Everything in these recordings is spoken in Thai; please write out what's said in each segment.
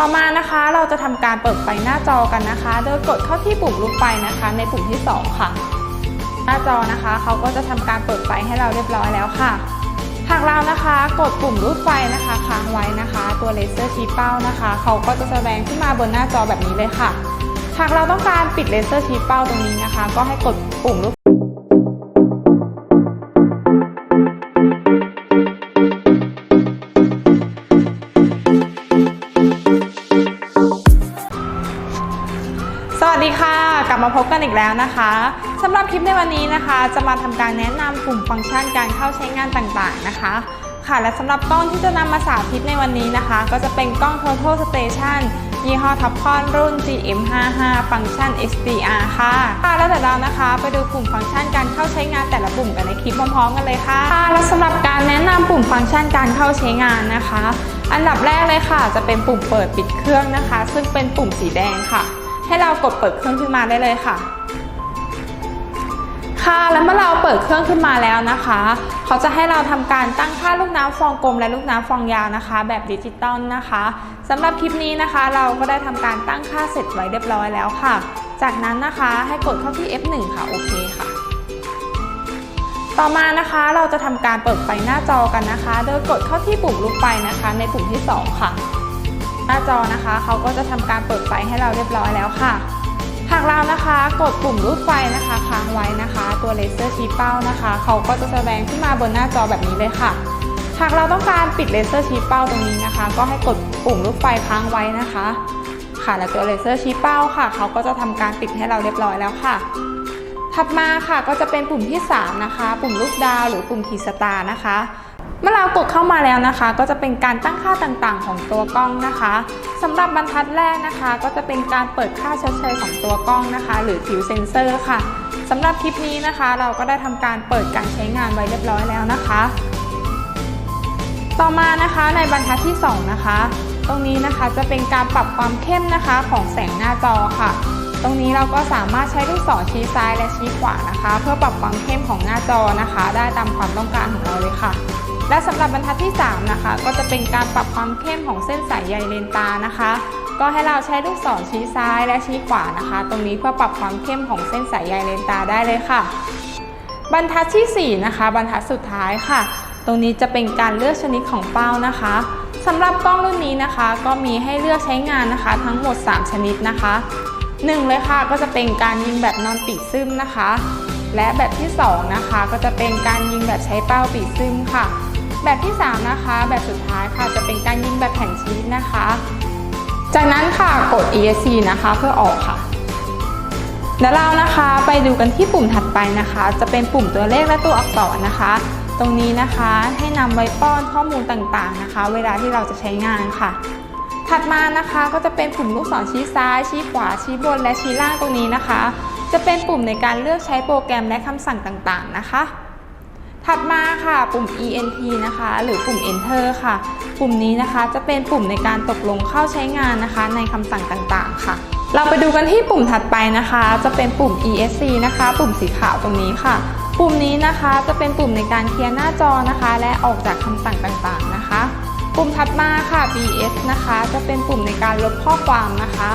ต่อมานะคะเราจะทำการเปิดไฟหน้าจอกันนะคะ โดยกดเข้าที่ปุ่มลูกไฟนะคะ ในปุ่มที่ 2 ค่ะ หน้าจอนะคะเขาก็จะทำการเปิดไฟให้เราเรียบร้อยแล้วค่ะ หากเรานะคะกดปุ่มรูดไฟนะคะค้างไว้นะคะ ตัวเลเซอร์ชี้เป้านะคะเขาก็จะแสดงขึ้นมาบนหน้าจอแบบนี้เลยค่ะ หากเราต้องการปิดเลเซอร์ชี้เป้าตรงนี้นะคะ ก็ให้กดปุ่มรูป แล้วนะคะสำหรับคลิปในวันนี้นะคะ จะมาทำการแนะนำกลุ่มฟังก์ชันการเข้าใช้งานต่างๆนะคะค่ะและสำหรับกล้องที่จะนำมาสาธิตในวันนี้นะคะ ก็จะเป็นกล้อง Total Station ยี่ห้อทับคอนรุ่น GM55 ฟังก์ชัน SDR ค่ะค่ะ แล้วเดี๋ยวเรานะคะ ไปดูกลุ่มฟังก์ชันการเข้าใช้งานแต่ละปุ่มกันในคลิปพร้อมๆกันเลยค่ะค่ะ และสำหรับการแนะนำปุ่มฟังก์ชันการเข้าใช้งานนะคะ อันดับแรกเลยค่ะ จะเป็นปุ่มเปิดปิดเครื่องนะคะ ซึ่งเป็นปุ่มสีแดงค่ะ ให้เรากดเปิดเครื่องขึ้นมาได้เลยค่ะ ค่ะ แล้วเมื่อเราเปิดเครื่องขึ้นมาแล้วนะคะ เขาจะให้เราทำการตั้งค่าลูกน้ำฟองกลมและลูกน้ำฟองยาวนะคะ แบบดิจิตอลนะคะสำหรับคลิปนี้นะคะ เราก็ได้ทำการตั้งค่าเสร็จไว้เรียบร้อยแล้วค่ะ จากนั้นนะคะให้กดเข้าที่ F1 ค่ะ โอเคค่ะ ต่อมานะคะเราจะทำการเปิดไฟหน้าจอกันนะคะ โดยกดเข้าที่ปุ่มลูกไฟนะคะ ในปุ่มที่ 2 ค่ะ หน้าจอนะคะ เขาก็จะทำการเปิดไฟให้เราเรียบร้อยแล้วค่ะ หากเรานะคะกดปุ่มรูดไฟนะคะค้างไว้นะคะ ตัวเลเซอร์ชี้เป้านะคะ เขาก็จะแสดงขึ้นมาบนหน้าจอแบบนี้เลยค่ะ หากเราต้องการปิดเลเซอร์ชี้เป้าตรงนี้นะคะ ก็ให้กดปุ่มรูดไฟค้างไว้นะคะ ค่ะและตัวเลเซอร์ชี้เป้าค่ะ เขาก็จะทำการปิดให้เราเรียบร้อยแล้วค่ะ ถัดมาค่ะก็จะเป็นปุ่มที่ 3 นะคะ ปุ่มลูกดาวหรือปุ่มขีดสตาร์นะคะ เมื่อเรากดเข้ามาแล้วนะคะ ก็จะเป็นการตั้งค่าต่างๆ ของตัวกล้องนะคะสำหรับบรรทัดแรกนะคะ ก็จะเป็นการเปิดค่าชดเชยของตัวกล้องนะคะ หรือผิวเซ็นเซอร์ค่ะสำหรับคลิปนี้นะคะ เราก็ได้ทำการเปิดการใช้งานไว้เรียบร้อยแล้วนะคะ ต่อมานะคะในบรรทัดที่ 2 นะคะ ตรงนี้นะคะจะเป็นการปรับความเข้มนะคะของแสงหน้าจอค่ะ ตรงนี้เราก็สามารถใช้ลูกศรชี้ซ้ายและชี้ขวานะคะ เพื่อปรับความเข้มของหน้าจอนะคะ ได้ตามความต้องการของเราเลยค่ะ และสำหรับบรรทัดที่ 3 นะคะ ก็จะเป็นการปรับความเข้มของเส้นสายใยเลนตานะคะ ก็ให้เราใช้ลูกศรชี้ซ้ายและชี้ขวานะคะ ตรงนี้เพื่อปรับความเข้มของเส้นสายใยเลนตาได้เลยค่ะ บรรทัดที่ 4 นะคะ บรรทัดสุดท้ายค่ะ ตรงนี้จะเป็นการเลือกชนิดของเป้านะคะสำหรับกล้องรุ่นนี้นะคะ ก็มีให้เลือกใช้งานนะคะ ทั้งหมด 3 ชนิดนะคะหนึ่งเลยค่ะก็จะเป็นการยิงแบบนอนปีกซึมนะคะ และแบบที่สองนะคะ ก็จะเป็นการยิงแบบใช้เป้าปีกซึมค่ะ แบบที่ 3 นะคะ แบบสุดท้ายค่ะจะเป็นการยิงแบบแผ่นชีสนะคะ จากนั้นค่ะกด ESC นะคะเพื่อออกค่ะเดี๋ยวเรานะคะไปดูกันที่ปุ่มถัดไปนะคะ จะเป็นปุ่มตัวเลขและตัวอักษรนะคะ ตรงนี้นะคะให้นำไว้ป้อนข้อมูลต่างๆนะคะ เวลาที่เราจะใช้งานค่ะ ถัดมานะคะก็จะเป็นปุ่มลูกศรชี้ซ้าย ชี้ขวา ชี้บนและชี้ล่างตรงนี้นะคะ จะเป็นปุ่มในการเลือกใช้โปรแกรมและคำสั่งต่างๆนะคะ ถัดมาค่ะ ปุ่ม ENT นะคะ หรือปุ่ม Enter ค่ะ ปุ่มนี้นะคะจะเป็นปุ่มในการตกลงเข้าใช้งานนะคะ ในคำสั่งต่างๆ ค่ะ เราไปดูกันที่ปุ่มถัดไปนะคะ จะเป็นปุ่ม ESC นะคะ ปุ่มสีขาวตรงนี้ค่ะ ปุ่มนี้นะคะจะเป็นปุ่มในการเคลียร์หน้าจอนะคะ และออกจากคำสั่งต่างๆ นะคะ ปุ่มถัดมาค่ะ BS นะคะ จะเป็นปุ่มในการลบข้อความนะคะ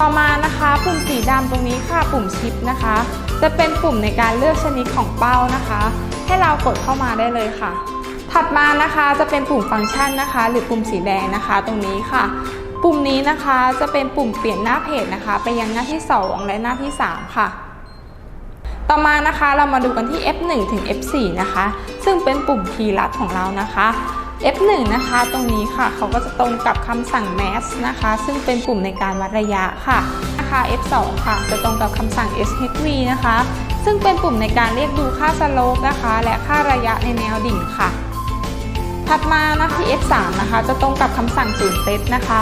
ต่อมานะคะปุ่มสีดำตรงนี้ค่ะ ปุ่มชิปนะคะ จะเป็นปุ่มในการเลือกชนิดของเป้านะคะ ให้เรากดเข้ามาได้เลยค่ะ ถัดมานะคะจะเป็นปุ่มฟังก์ชันนะคะ หรือปุ่มสีแดงนะคะ ตรงนี้ค่ะ ปุ่มนี้นะคะจะเป็นปุ่มเปลี่ยนหน้าเพจนะคะ ไปยังหน้าที่ 2 และหน้าที่ 3 ค่ะ ต่อมานะคะเรามาดูกันที่ F1 ถึง F4 นะคะ ซึ่งเป็นปุ่มคีย์ลัดของเรานะคะ F1 นะคะตรงนี้ค่ะ เขาก็จะตรงกับคำสั่ง mass นะคะ ซึ่งเป็นปุ่มในการวัดระยะค่ะนะคะ F2 ค่ะ จะตรงกับคำสั่ง shv นะคะ ซึ่งเป็นปุ่มในการเรียกดูค่าสโลปนะคะ และค่าระยะในแนวดิ่งค่ะ ถัดมานะคะที่ F3 นะคะ จะตรงกับคำสั่งศูนย์เซตนะคะ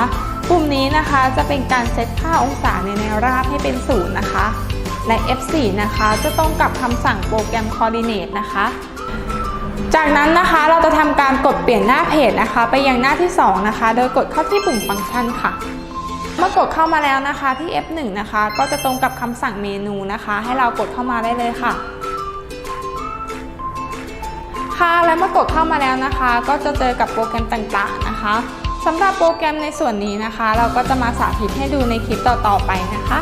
ปุ่มนี้นะคะจะเป็นการเซตค่าองศาในแนวราบให้เป็นศูนย์นะคะ และ F4 นะคะจะตรงกับคำสั่งโปรแกรม coordinate นะคะจากนั้นนะคะเราจะทำการกดเปลี่ยนหน้าเพจนะคะ ไปยังหน้าที่ 2 นะคะ โดยกดเข้าที่ปุ่มฟังก์ชันค่ะ เมื่อกดเข้ามาแล้วนะคะที่ F1 นะคะ ก็จะตรงกับคำสั่งเมนูนะคะ ให้เรากดเข้ามาได้เลยค่ะ ค่ะและเมื่อกดเข้ามาแล้วนะคะ ก็จะเจอกับโปรแกรมต่างๆนะคะสำหรับโปรแกรมในส่วนนี้นะคะ เราก็จะมาสาธิตให้ดูในคลิปต่อๆไปนะคะ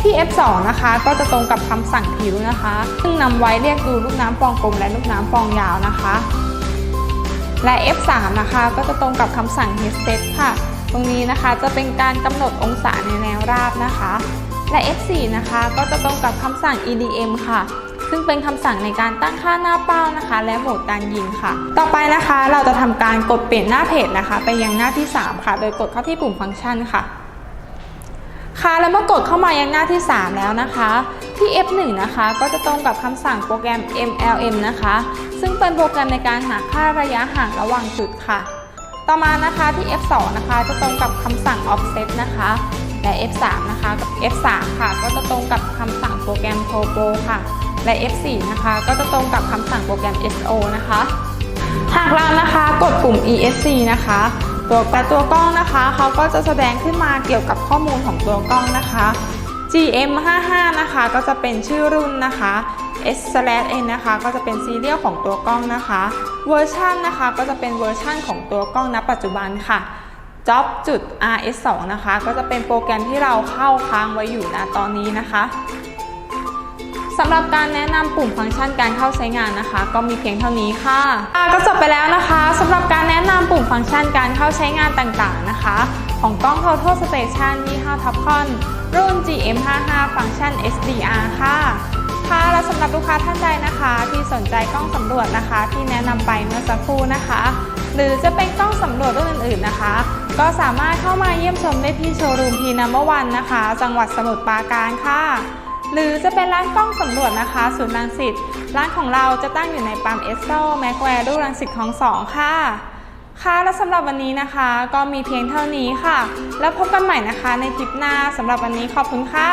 ที่ F2 นะคะก็จะตรงกับคำสั่งผิวนะคะ ซึ่งนำไว้เรียกดูลูกน้ำฟองกลมและลูกน้ำฟองยาวนะคะ และ F3 นะคะ ก็จะตรงกับคำสั่ง head set ค่ะ ตรงนี้นะคะจะเป็นการกำหนดองศาในแนวราบนะคะ และ F4 นะคะก็จะตรงกับคำสั่ง EDM ค่ะ ซึ่งเป็นคำสั่งในการตั้งค่าหน้าเป้านะคะ และโหมดการยิงค่ะ ต่อไปนะคะเราจะทำการกดเปลี่ยนหน้าเพจนะคะ ไปยังหน้าที่ 3 ค่ะ โดยกดเข้าที่ปุ่มฟังก์ชันค่ะค่ะแล้วเมื่อกดเข้ามายังหน้าที่ 3 แล้วนะคะ ที่ F1 นะคะก็จะตรงกับคำสั่งโปรแกรม MLM นะคะ ซึ่งเป็นโปรแกรมในการหาค่าระยะห่างระหว่างจุดค่ะ ต่อมานะคะที่ F2 นะคะจะตรงกับคำสั่ง offset นะคะ และ F3 นะคะกับ F3 ค่ะ ก็จะตรงกับคำสั่งโปรแกรม Topo ค่ะ และ F4 นะคะก็จะตรงกับคำสั่งโปรแกรม SO นะคะ หากเรานะคะกดปุ่ม ESC นะคะตัวแต่ตัวกล้องนะคะเขาก็จะแสดงขึ้นมาเกี่ยวกับข้อมูลของตัวกล้องนะคะ GM55 นะคะก็จะเป็นชื่อรุ่นนะคะ S/N นะคะก็จะเป็นซีเรียลของตัวกล้องนะคะ เวอร์ชันนะคะก็จะเป็นเวอร์ชันของตัวกล้องณปัจจุบันค่ะ Job จุด RS2 นะคะ ก็จะเป็นโปรแกรมที่เราเข้าค้างไว้อยู่ณตอนนี้นะคะสำหรับการแนะนำปุ่มฟังก์ชันการเข้าใช้งานนะคะ ก็มีเพียงเท่านี้ค่ะค่ะก็จบไปแล้วนะคะสำหรับการแนะนำปุ่มฟังก์ชันการเข้าใช้งานต่างๆนะคะ ของกล้อง Total Station ยี่ห้อ Topcon รุ่น GM55 ฟังก์ชัน SDR ค่ะ ค่ะและสำหรับลูกค้าท่านใดนะคะ ที่สนใจกล้องสำรวจนะคะ ที่แนะนำไปเมื่อสักครู่นะคะ หรือจะเป็นกล้องสำรวจรุ่นอื่นๆนะคะ ก็สามารถเข้ามาเยี่ยมชมได้ที่โชว์รูมพีนัมเบอร์วันนะคะ จังหวัดสมุทรปราการค่ะ หรือจะเป็นร้านกล้องสำรวจนะคะศูนย์รังสิตร้านของเราจะตั้งอยู่ในปั๊มเอสโซแมกแวร์รูรังสิตของสองค่ะค่ะและสำหรับวันนี้นะคะ ก็มีเพียงเท่านี้ค่ะ แล้วพบกันใหม่นะคะในคลิปหน้าสำหรับวันนี้ขอบคุณค่ะ